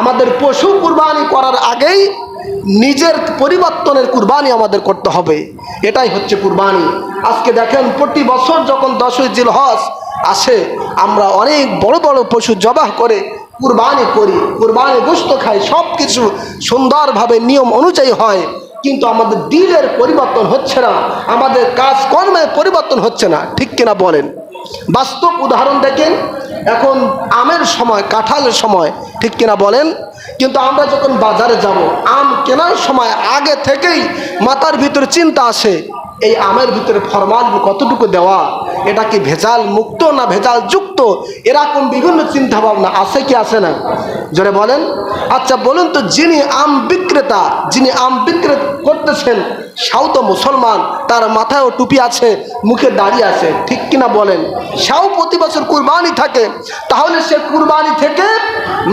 আমাদের পশু কুরবানি করার আগেই নিজের পরিবর্তনের কুরবানি আমাদের করতে হবে। এটাই হচ্ছে কুরবানি। আজকে দেখেন, প্রতি বছর যখন দশই জিল হজ আসে, আমরা অনেক বড় বড় পশু জবাহ করে কুরবানি করি, কুরবানি গোস্ত খাই সব কিছু সুন্দরভাবে নিয়ম অনুযায়ী হয়। কিন্তু আমাদের দিলের পরিবর্তন হচ্ছে না, আমাদের কাজকর্মের পরিবর্তন হচ্ছে না। ঠিক কিনা বলেন? বাস্তব উদাহরণ দেখেন, এখন আমের সময়, কাঁঠালের সময়, ঠিক কিনা বলেন? কিন্তু আমরা যখন বাজারে যাব, আম কেনার সময় আগে থেকেই মাথার ভিতরে চিন্তা আসে, এই আমের ভিতরে ফরমাল কতটুকু দেওয়া? এটা কি ভেজাল মুক্ত না ভেজাল যুক্ত? এরকম বিভিন্ন চিন্তা ভাবনা আছে কি আছে না? জোরে বলেন। আচ্ছা বলুন তো, যিনি আম বিক্রেতা, যিনি আম বিক্রেত করতেছেন, সাউ তো মুসলমান, তার মাথায়ও টুপি আছে, মুখে দাঁড়িয়ে আছে, ঠিক কিনা বলেন? সাউ প্রতি বছর কুরবানি থাকে, তাহলে সে কুরবানি থেকে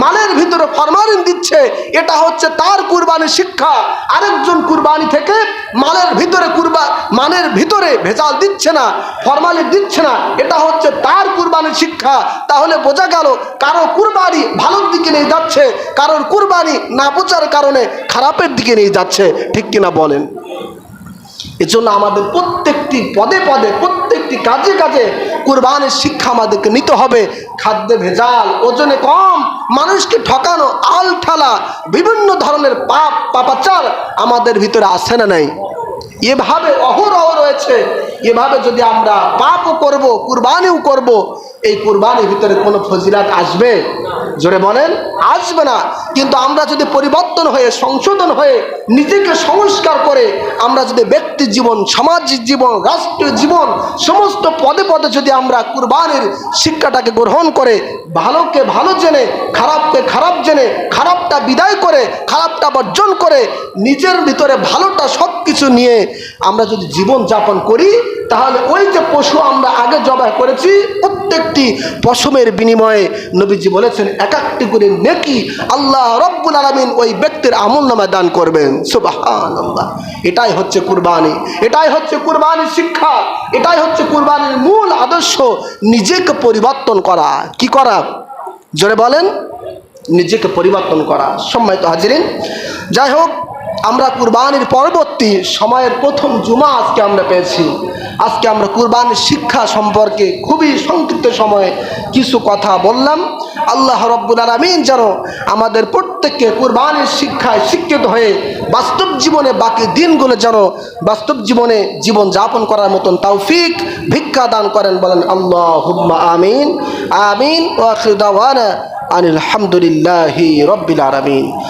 মালের ভিতরে ফরমালিন দিচ্ছে, এটা হচ্ছে তার কুরবানির শিক্ষা। আরেকজন কুরবানি থেকে মালের ভিতরে কুরবা, মানের ভিতরে ভেজাল দিচ্ছে না, ফরমালিন দিচ্ছে না, এটা হচ্ছে তার কুরবানির শিক্ষা। তাহলে বোঝা গেল, কারও কুরবানি দিকে নিয়ে যাচ্ছে। কারোর কুরবানি না বোঝার কারণে খারাপের দিকে নিয়ে যাচ্ছে। ঠিক কিনা বলেন? এজন্য আমাদের প্রত্যেকটি পদে পদে, প্রত্যেকটি কাজে কাজে কুরবানির শিক্ষা আমাদেরকে নিতে হবে। খাদ্যে ভেজাল, ওজনে কম, মানুষকে ঠকানো, আল ঠালা, বিভিন্ন ধরনের পাপ, পাপাচার আমাদের ভিতরে আসে না নাই। এভাবে অহরহ রয়েছে। এভাবে যদি আমরা পাপও করব, কুরবানিও করব, এই কুরবানির ভিতরে কোনো ফজিলাত আসবে? জোরে বলেন, আসবে না। কিন্তু আমরা যদি পরিবর্তন হয়ে, সংশোধন হয়ে, নিজেকে সংস্কার করে, আমরা যদি ব্যক্তি জীবন, সামাজিক জীবন, রাষ্ট্রীয় জীবন, সমস্ত পদে পদে যদি আমরা কুরবানির শিক্ষাটাকে গ্রহণ করে, ভালোকে ভালো জেনে, খারাপকে খারাপ জেনে, খারাপটা বিদায় করে, খারাপটা বর্জন করে, নিজের ভিতরে ভালোটা সব কিছু নিয়ে আমরা যদি জীবন যাপন করি তাহলে ওই যে পশু আমরা আগে জবাই করেছি, প্রত্যেকটি পশমের বিনিময়ে নবীজি বলেছেন এক একটি করে নেকি আল্লাহ রব্বুল আলমিন ওই ব্যক্তির আমল নামায় দান করবেন। আল্লাহ এটাই হচ্ছে কুরবানি। এটাই হচ্ছে কুরবানির শিক্ষা। এটাই হচ্ছে কুরবানির মূল আদর্শ। নিজেকে পরিবর্তন করা। কি করা? জোরে বলেন, নিজেকে পরিবর্তন করা। সম্মানিত হাজিরিন, যাই হোক আমরা কুরবানির পরবর্তী সময়ের প্রথম জুমা আজকে আমরা পেয়েছি। আজকে আমরা কুরবানির শিক্ষা সম্পর্কে খুবই সংক্ষিপ্ত সময়ে কিছু কথা বললাম। আল্লাহ রব্বুল আলমিন যেন আমাদের প্রত্যেককে কুরবানির শিক্ষায় শিক্ষিত হয়ে বাস্তব জীবনে বাকি দিনগুলো যেন বাস্তব জীবনে জীবন যাপন করার মতন তৌফিক, ভিক্ষা দান করেন বলেন আল্লাহ আমিন। আমিন। আনিল হামদুলিল্লাহি রব্বিল আলামিন।